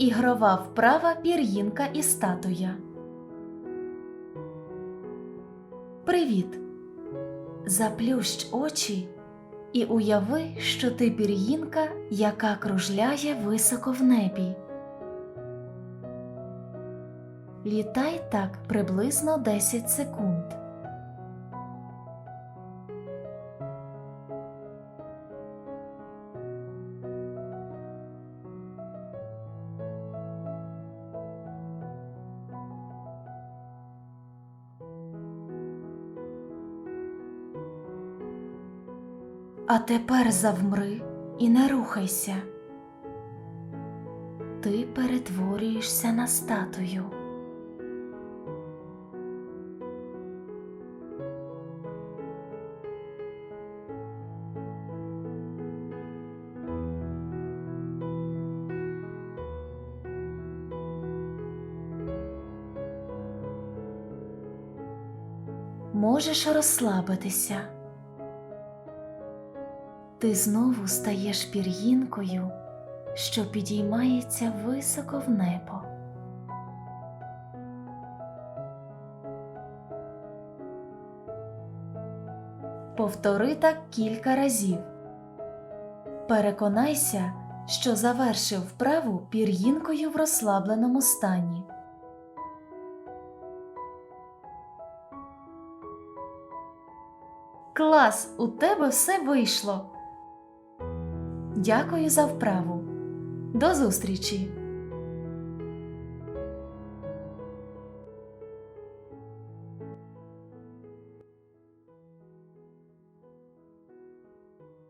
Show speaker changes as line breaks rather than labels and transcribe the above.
Ігрова вправа пір'їнка і статуя. Привіт! Заплющ очі і уяви, що ти пір'їнка, яка кружляє високо в небі. Літай так приблизно 10 секунд. А тепер завмри і не рухайся. Ти перетворюєшся на статую. Можеш розслабитися. Ти знову стаєш пір'їнкою, що підіймається високо в небо. Повтори так кілька разів. Переконайся, що завершив вправу пір'їнкою в розслабленому стані. Клас, у тебе все вийшло. Дякую за вправу. До зустрічі!